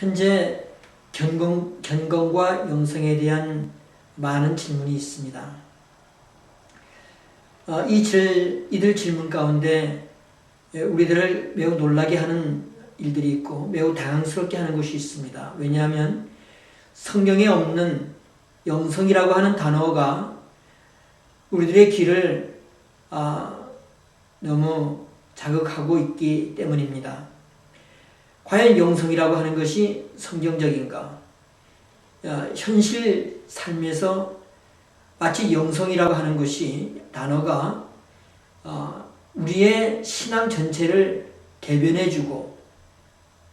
어, 현재 견공, 견건과 영성에 대한 많은 질문이 있습니다. 어, 이 질, 이들 질문 가운데 예, 우리들을 매우 놀라게 하는 일들이 있고 매우 당황스럽게 하는 것이 있습니다. 왜냐하면 성경에 없는 영성이라고 하는 단어가 우리들의 귀를 아, 너무 자극하고 있기 때문입니다. 과연 영성이라고 하는 것이 성경적인가? 현실 삶에서 마치 영성이라고 하는 것이 단어가 어, 우리의 신앙 전체를 대변해주고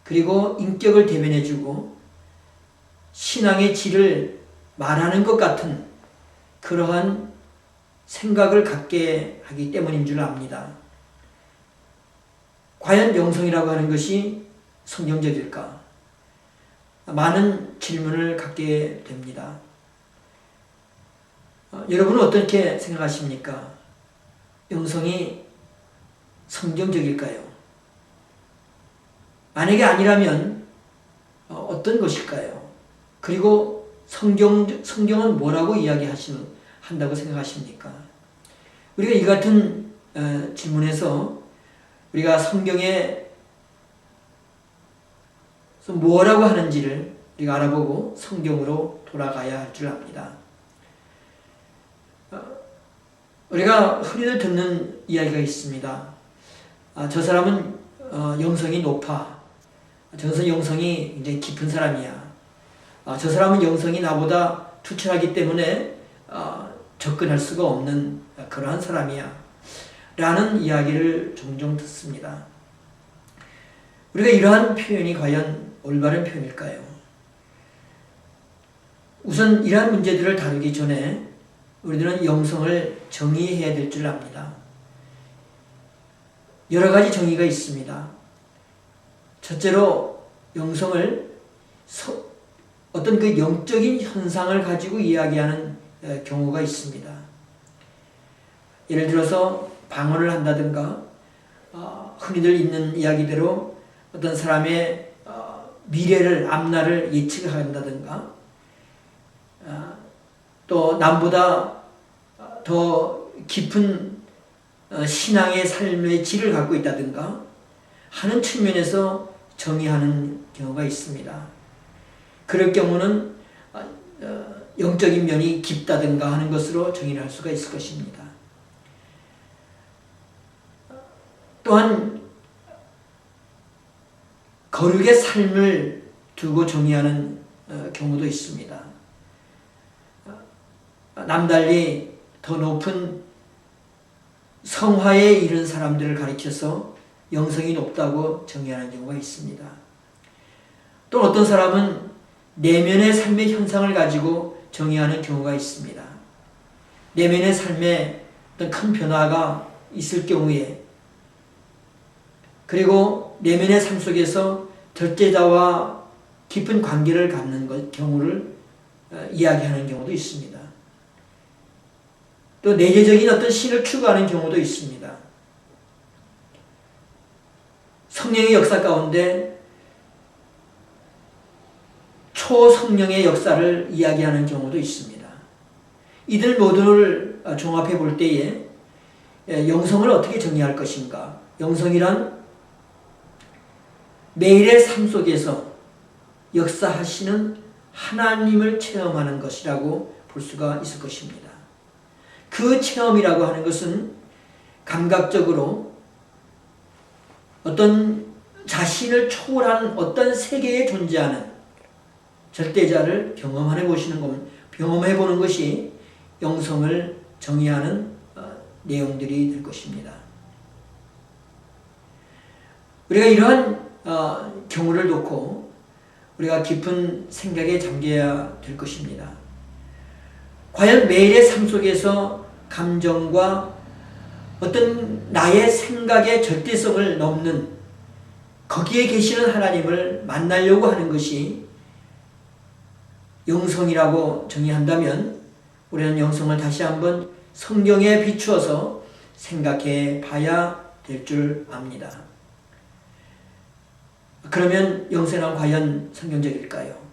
그리고 인격을 대변해주고 신앙의 질을 말하는 것 같은 그러한 생각을 갖게 하기 때문인 줄 압니다. 과연 영성이라고 하는 것이 성경적일까? 많은 질문을 갖게 됩니다. 어, 여러분은 어떻게 생각하십니까? 영성이 성경적일까요? 만약에 아니라면 어, 어떤 것일까요? 그리고 성경, 성경은 뭐라고 이야기하시는, 한다고 생각하십니까? 우리가 이 같은 어, 질문에서 우리가 성경 에 뭐라고 하는지를 우리가 알아보고 성경으로 돌아가야 할 줄 압니다. 어, 우리가 흔히들 듣는 이야기가 있습니다. 아, 저 사람은 어, 영성이 높아. 저 사람 영성이 굉장히 깊은 사람이야. 아, 저 사람은 영성이 나보다 투철하기 때문에 어, 접근할 수가 없는 그러한 사람이야. 라는 이야기를 종종 듣습니다. 우리가 이러한 표현이 과연 올바른 표현일까요? 우선 이러한 문제들을 다루기 전에 우리들은 영성을 정의해야 될 줄 압니다. 여러 가지 정의가 있습니다. 첫째로 영성을 어떤 그 영적인 현상을 가지고 이야기하는 경우가 있습니다. 예를 들어서 방언을 한다든가 어, 흔히들 있는 이야기대로 어떤 사람의 어, 미래를 앞날을 예측한다든가 어, 또 남보다 더 깊은 신앙의 삶의 질을 갖고 있다든가 하는 측면에서 정의하는 경우가 있습니다. 그럴 경우는 영적인 면이 깊다든가 하는 것으로 정의를 할 수가 있을 것입니다. 또한 거룩의 삶을 두고 정의하는 어, 경우도 있습니다. 남달리 더 높은 성화에 이른 사람들을 가리켜서 영성이 높다고 정의하는 경우가 있습니다. 또 어떤 사람은 내면의 삶의 현상을 가지고 정의하는 경우가 있습니다. 내면의 삶에 어떤 큰 변화가 있을 경우에 그리고 내면의 삶 속에서 절제자와 깊은 관계를 갖는 것, 경우를 어, 이야기하는 경우도 있습니다. 또 내재적인 어떤 신을 추구하는 경우도 있습니다. 성령의 역사 가운데 초성령의 역사를 이야기하는 경우도 있습니다. 이들 모두를 어, 종합해 볼 때에 예, 영성을 어떻게 정의할 것인가? 영성이란 매일의 삶 속에서 역사하시는 하나님을 체험하는 것이라고 볼 수가 있을 것입니다. 그 체험이라고 하는 것은 감각적으로 어떤 자신을 초월하는 어떤 세계에 존재하는 절대자를 경험해 보시는 것, 경험해 보는 것이 영성을 정의하는 어, 내용들이 될 것입니다. 우리가 이러한 어, 경우를 놓고 우리가 깊은 생각에 잠겨야 될 것입니다. 과연 매일의 삶 속에서 감정과 어떤 나의 생각의 절대성을 넘는 거기에 계시는 하나님을 만나려고 하는 것이 영성이라고 정의한다면 우리는 영성을 다시 한번 성경에 비추어서 생각해 봐야 될 줄 압니다. 그러면 영생은 과연 성경적일까요?